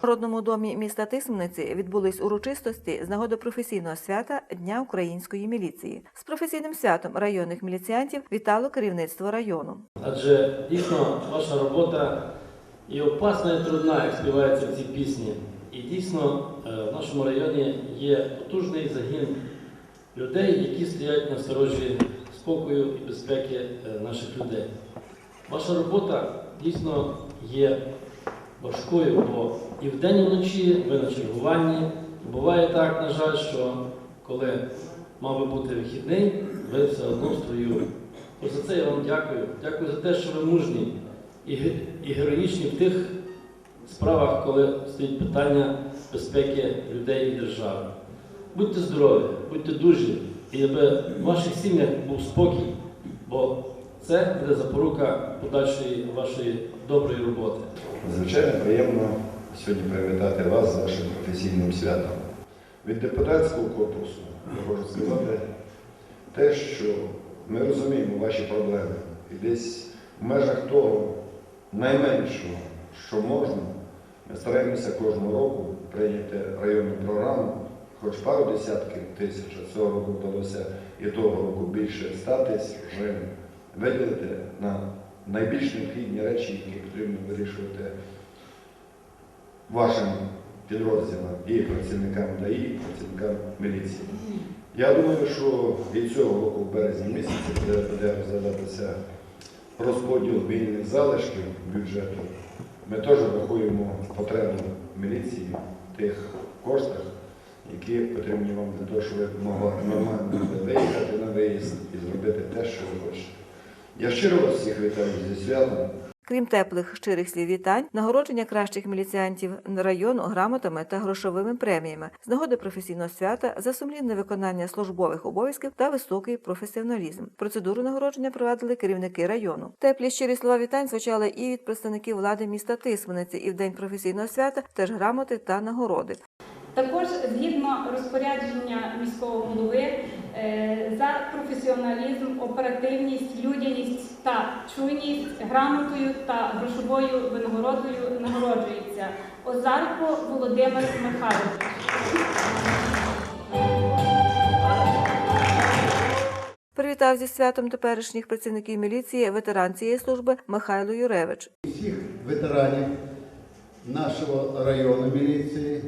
В Народному домі міста Тисмениці відбулись урочистості з нагоди професійного свята Дня української міліції. З професійним святом районних міліціантів вітало керівництво району. Адже дійсно ваша робота і опасна, і трудна, як співаються ці пісні. І дійсно е, в нашому районі є потужний загін людей, які стоять на сторожі спокою і безпеки е, наших людей. Ваша робота дійсно є важкою, бо і вдень, і вночі ви на чергуванні. Буває так, на жаль, що коли мав би бути вихідний, ви все одно строю. Ось за це я вам дякую. Дякую за те, що ви мужні і героїчні в тих справах, коли стоїть питання безпеки людей і держави. Будьте здорові, будьте дужі, і аби в ваших сім'ях був спокій, бо це буде запорука подальшої вашої доброї роботи. Звичайно, приємно сьогодні привітати вас з вашим професійним святом. Від депутатського корпусу я можу сказати те, що ми розуміємо ваші проблеми. І десь в межах того найменшого, що можна, ми стараємося кожного року прийняти районну програму, хоч пару десятків тисяч, а цього року вдалося і того року більше 100 тисяч гривень виділити на найбільш необхідні речі, які потрібно вирішувати вашим підрозділам і працівникам ДАІ, і працівникам міліції. Я думаю, що і цього року, в березні місяці, де буде розглядатися розподіл вільних залишків бюджету, ми теж врахуємо потребу міліції тих коштах, які потрібні вам для того, щоб ви могли нормально виїхати на виїзд і зробити те, що ви хочете. Я щиро вас всіх вітаю зі святом. Крім теплих щирих слів вітань, нагородження кращих міліціантів району грамотами та грошовими преміями з нагоди професійного свята за сумлінне виконання службових обов'язків та високий професіоналізм. Процедуру нагородження провадили керівники району. Теплі щирі слова вітань звучали і від представників влади міста Тисмениці, і в день професійного свята теж грамоти та нагороди. Також згідно розпорядження міського голови професіоналізм, оперативність, людяність та чуйність грамотою та грошовою винагородою нагороджується Озарко Володимир Михайлович. Привітав зі святом теперішніх працівників міліції ветеран цієї служби Михайло Юревич. всіх ветеранів нашого району міліції,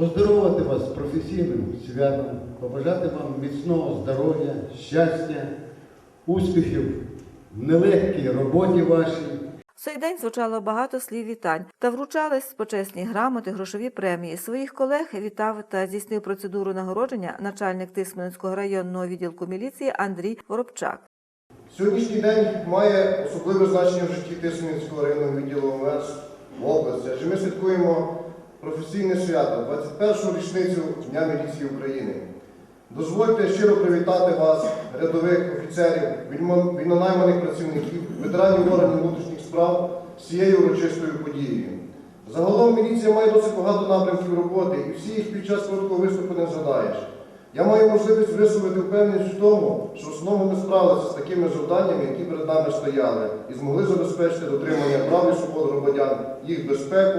поздоровити вас з професійним святом, побажати вам міцного здоров'я, щастя, успіхів в нелегкій роботі вашій. В цей день звучало багато слів вітань та вручались почесні грамоти, грошові премії. Своїх колег вітав та здійснив процедуру нагородження начальник Тисменського районного відділку міліції Андрій Воробчак. Сьогоднішній день має особливе значення в житті Тисменського районного відділу ОМС в області, адже ми святкуємо професійне свято, 21-шу річницю Дня міліції України. Дозвольте щиро привітати вас, рядових офіцерів, вільнонайманих працівників, ветеранів органів внутрішніх справ з цією урочистою подією. Загалом міліція має досить багато напрямків роботи, і всі їх під час короткого виступу не згадаєш. Я маю можливість висловити впевненість в тому, що основно ми справилися з такими завданнями, які перед нами стояли, і змогли забезпечити дотримання прав і свобод громадян, їх безпеку,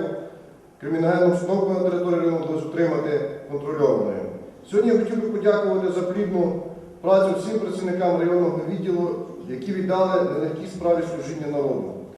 криміногенну обстановку на території району вдалося утримати контрольованою. Сьогодні я хотів би подякувати за плідну працю всім працівникам районного відділу, які віддали нелегкій справі служіння народу.